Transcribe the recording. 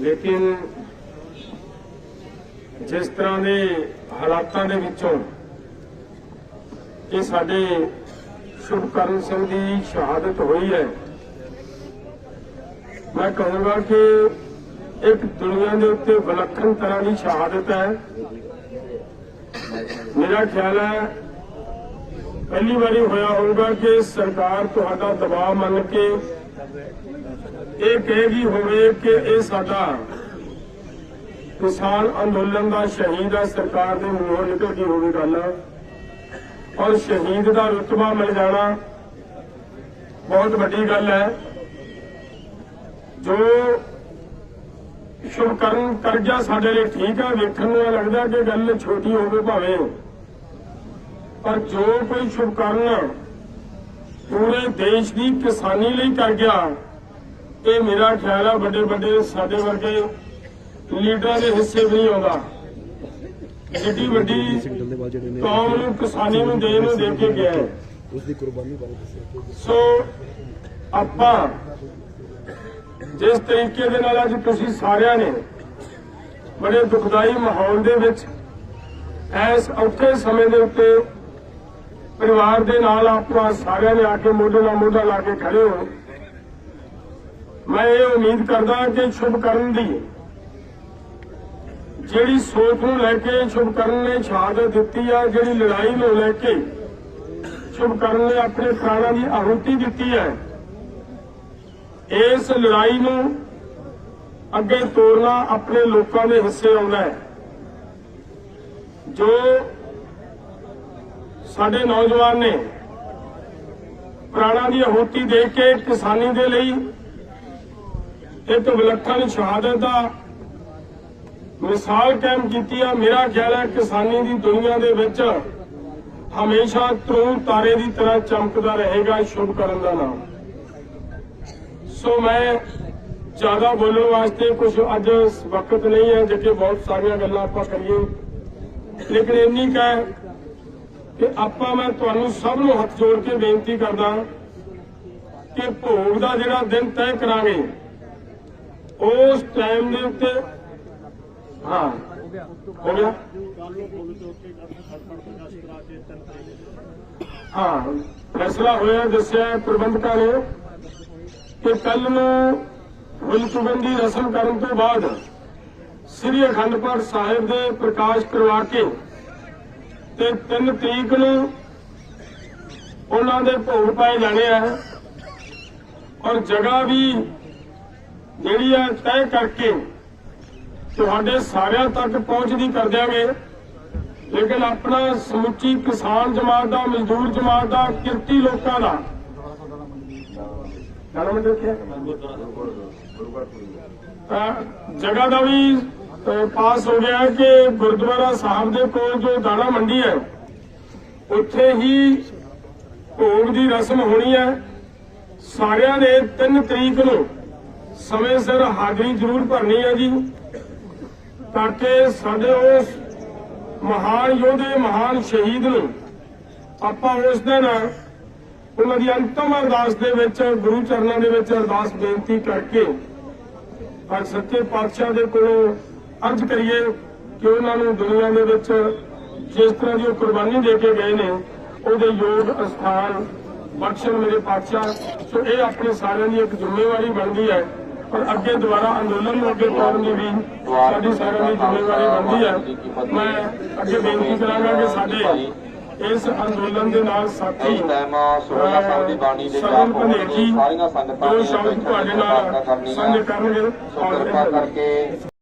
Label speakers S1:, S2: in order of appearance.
S1: ਲੇਕਿਨ ਜਿਸ ਤਰ੍ਹਾਂ ਦੇ ਹਾਲਾਤਾਂ ਦੇ ਵਿੱਚੋਂ ਇਹ ਸਾਡੇ ਸ਼ੁਭਕਰਨ ਸਿੰਘ ਦੀ ਸ਼ਹਾਦਤ ਹੋਈ ਹੈ, ਮੈਂ ਕਹੂੰਗਾ ਕਿ ਇੱਕ ਦੁਨੀਆ ਦੇ ਉੱਤੇ ਵਿਲੱਖਣ ਤਰ੍ਹਾਂ ਦੀ ਸ਼ਹਾਦਤ ਹੈ। ਮੇਰਾ ਖਿਆਲ ਹੈ, ਪਹਿਲੀ ਵਾਰੀ ਹੋਇਆ ਹੋਊਗਾ ਕਿ ਸਰਕਾਰ ਤੁਹਾਡਾ ਦਬਾਅ ਮੰਨ ਕੇ ਇਹ ਕਹੇਗੀ ਹੋਵੇ ਕਿ ਇਹ ਸਾਡਾ ਕਿਸਾਨ ਅੰਦੋਲਨ ਦਾ ਸ਼ਹੀਦ ਆ ਸਰਕਾਰ ਦੇ ਮੂੰਹੋਂ ਨਿਕਲ ਗਈ ਹੋਵੇ ਗੱਲ। ਔਰ ਸ਼ਹੀਦ ਦਾ ਰੁਤਬਾ ਮਿਲ ਜਾਣਾ ਬਹੁਤ ਵੱਡੀ ਗੱਲ ਹੈ। ਜੋ ਸ਼ੁਭਕਰਨ ਕਰ ਗਿਆ ਸਾਡੇ ਲਈ ਠੀਕ ਆ ਵੇਖਣ ਨੂੰ ਇਹ ਲੱਗਦਾ ਕਿ ਗੱਲ ਛੋਟੀ ਹੋਵੇ ਭਾਵੇਂ। ਪਰ ਜੋ ਕੋਈ ਸ਼ੁਭਕਰਨ ਪੂਰੇ ਦੇਸ਼ ਦੀ ਕਿਸਾਨੀ ਲਈ ਕਰ ਗਿਆ। ਇਹ ਮੇਰਾ ਖਿਆਲ ਆ ਵੱਡੇ ਵੱਡੇ ਸਾਡੇ ਵਰਗੇ ਲੀਡਰਾਂ ਦੇ ਹਿੱਸੇ ਵੀ ਨਹੀਂ ਆਉਂਦਾ। ਜਿੱਡੀ ਵੱਡੀ ਕੌਮ ਨੂੰ ਕਿਸਾਨੀ ਨੂੰ ਦੇਣ ਨੂੰ ਦੇ ਕੇ ਗਿਆ।
S2: ਉਸ ਦੀ ਕੁਰਬਾਨੀ ਬਾਰੇ
S1: ਸੋ ਆਪਾਂ ਜਿਸ ਤਰੀਕੇ ਦੇ ਨਾਲ ਅੱਜ ਤੁਸੀਂ ਸਾਰਿਆਂ ਨੇ ਬੜੇ ਦੁਖਦਾਈ ਮਾਹੌਲ ਦੇ ਵਿੱਚ ਇਸ ਔਖੇ ਸਮੇਂ ਦੇ ਉੱਤੇ ਪਰਿਵਾਰ ਦੇ ਨਾਲ ਆਪਾਂ ਸਾਰਿਆਂ ਨੇ ਆ ਕੇ ਮੋਢੇ ਨਾਲ ਮੋਢਾ ਲਾ ਕੇ ਖੜੇ ਹੋ। ਮੈਂ ਇਹ ਉਮੀਦ ਕਰਦਾ ਕਿ ਸ਼ੁਭ ਕਰਨ ਦੀ ਜਿਹੜੀ ਸੋਚ ਨੂੰ ਲੈ ਕੇ ਸ਼ੁਭ ਕਰਨ ਨੇ ਸ਼ਹਾਦਤ ਦਿੱਤੀ ਆ, ਜਿਹੜੀ ਲੜਾਈ ਨੂੰ ਲੈ ਕੇ ਸ਼ੁਭ ਕਰਨ ਨੇ ਆਪਣੇ ਪ੍ਰਾਣਾਂ ਦੀ ਆਹੂਤੀ ਦਿੱਤੀ ਹੈ, ਇਸ ਲੜਾਈ ਨੂੰ ਅੱਗੇ ਤੋਰਨਾ ਆਪਣੇ ਲੋਕਾਂ ਦੇ ਹਿੱਸੇ ਆਉਂਦਾ ਹੈ। ਜੋ ਸਾਡੇ ਨੌਜਵਾਨ ਨੇ ਪ੍ਰਾਣਾਂ ਦੀ ਆਹੂਤੀ ਦੇ ਕੇ ਕਿਸਾਨੀ ਦੇ ਲਈ ਇੱਕ ਵਿਲੱਖਣ ਸ਼ਹਾਦਤ ਦਾ ਮਿਸਾਲ ਕਾਇਮ ਕੀਤੀ ਆ। ਮੇਰਾ ਖਿਆਲ ਹੈ ਕਿਸਾਨੀ ਦੀ ਦੁਨੀਆ ਦੇ ਵਿੱਚ ਹਮੇਸ਼ਾ ਤਰੂਣ ਤਾਰੇ ਦੀ ਤਰ੍ਹਾਂ ਚਮਕਦਾ ਰਹੇਗਾ ਸ਼ੁਭ ਕਰਨ ਦਾ ਨਾਮ। ਸੋ ਮੈਂ ਜ਼ਿਆਦਾ ਬੋਲਣ ਵਾਸਤੇ ਕੁਝ ਅੱਜ ਵਕਤ ਨਹੀਂ ਹੈ, ਜਿੱਥੇ ਬਹੁਤ ਸਾਰੀਆਂ ਗੱਲਾਂ ਆਪਾਂ ਕਰੀਏ। ਲੇਕਿਨ ਇੰਨੀ ਕੁ ਹੈ ਆਪਾਂ ਮੈਂ ਤੁਹਾਨੂੰ ਸਭ ਨੂੰ ਹੱਥ ਜੋੜ ਕੇ ਬੇਨਤੀ ਕਰਦਾ ਕਿ ਭੋਗ ਦਾ ਜਿਹੜਾ ਦਿਨ ਤੈਅ ਕਰਾਂਗੇ, ਉਸ ਟਾਈਮ ਦੇ ਉੱਤੇ, ਹਾਂ, ਹੋ ਗਿਆ? ਹਾਂ, ਫੈਸਲਾ ਹੋਇਆ, ਦੱਸਿਆ ਪ੍ਰਬੰਧਕਾਂ ਨੇ ਕਿ ਕੱਲ ਨੂੰ ਫੁੱਲ ਚੁਗਣ ਰਸਮ ਕਰਨ ਤੋਂ ਬਾਅਦ ਸ੍ਰੀ ਅਖੰਡ ਪਾਠ ਸਾਹਿਬ ਦੇ ਪ੍ਰਕਾਸ਼ ਕਰਵਾ ਕੇ ਤੇ 3 ਤਰੀਕ ਨੂੰ ਉਹਨਾਂ ਦੇ ਭੋਗ ਪਾਏ ਜਾਣੇ ਆ। ਔਰ ਜਗ੍ਹਾ ਵੀ ਜਿਹੜੀ ਹੈ ਤੈਅ ਕਰਕੇ ਤੁਹਾਡੇ ਸਾਰਿਆਂ ਤੱਕ ਪਹੁੰਚਦੀ ਕਰ ਦਿਆਂਗੇ। ਲੇਕਿਨ ਆਪਣਾ ਸਮੁੱਚੀ ਕਿਸਾਨ ਜਮਾਤ ਦਾ ਮਜ਼ਦੂਰ ਜਮਾਤ ਦਾ ਕਿਰਤੀ ਲੋਕਾਂ ਦਾ। ਜਗ੍ਹਾ ਦਾ ਵੀ ਪਾਸ ਹੋ ਗਿਆ ਕਿ ਗੁਰਦੁਆਰਾ ਸਾਹਿਬ ਦੇ ਕੋਲ ਜੋ ਦਾਣਾ ਮੰਡੀ ਹੈ, ਉੱਥੇ ਹੀ ਭੋਗ ਦੀ ਰਸਮ ਹੋਣੀ ਹੈ। ਸਾਰਿਆਂ ਨੇ 3 ਤਰੀਕ ਨੂੰ ਸਮੇਂ ਸਿਰ ਹਾਜ਼ਰੀ ਜ਼ਰੂਰ ਭਰਨੀ ਹੈ ਜੀ, ਤਾਂ ਕਿ ਸਾਡੇ ਉਸ ਮਹਾਨ ਯੋਧੇ, ਮਹਾਨ ਸ਼ਹੀਦ ਨੂੰ ਆਪਾਂ ਉਸ ਦਿਨ ਉਹਨਾਂ ਦੀ ਅੰਤਮ ਅਰਦਾਸ ਦੇ ਵਿੱਚ, ਗੁਰੂ ਚਰਨਾਂ ਦੇ ਵਿੱਚ ਅਰਦਾਸ ਬੇਨਤੀ ਕਰਕੇ ਪਰ ਸੱਚੇ ਪਾਤਸ਼ਾਹ ਦੇ ਕੋਲੋਂ ਅਰਜ਼ ਕਰੀਏ ਕਿ ਉਹਨਾਂ ਨੂੰ ਦੁਨੀਆ ਦੇ ਵਿੱਚ ਜਿਸ ਤਰ੍ਹਾਂ ਦੀ ਉਹ ਕੁਰਬਾਨੀ ਦੇ ਕੇ ਗਏ ਨੇ ਉਹਦੇ ਯੋਗ ਅਸਥਾਨ ਬਖਸ਼ਣ ਮੇਰੇ ਪਾਤਸ਼ਾਹ। ਸੋ ਇਹ ਆਪਣੇ ਸਾਰਿਆਂ ਦੀ ਇੱਕ ਜ਼ਿੰਮੇਵਾਰੀ ਬਣਦੀ ਹੈ। ਪਰ ਅੱਗੇ ਦੁਬਾਰਾ ਅੰਦੋਲਨ ਨੂੰ ਅੱਗੇ ਤੋਰਨ ਦੀ ਵੀ ਸਾਡੀ ਸਾਰਿਆਂ ਦੀ ਜ਼ਿੰਮੇਵਾਰੀ ਬਣਦੀ ਹੈ। ਮੈਂ ਅੱਗੇ ਬੇਨਤੀ ਕਰਾਂਗਾ ਕਿ ਸਾਡੇ ਇਸ ਅੰਦੋਲਨ ਦੇ ਨਾਲ ਸਾਥੀ
S3: ਇਸ ਟਾਈਮ ਸੋਹਣਾ ਸਾਹਿਬ ਦੀ ਬਾਣੀ ਦੇ ਜਾਪ ਸਾਰੀਆਂ ਸੰਗਤਾਂ
S1: ਸ਼ਬਦ ਤੁਹਾਡੇ ਨਾਲ। ਸਾਂਝੇ ਕਰਨਗੇ।
S3: ਕਿਰਪਾ ਕਰਕੇ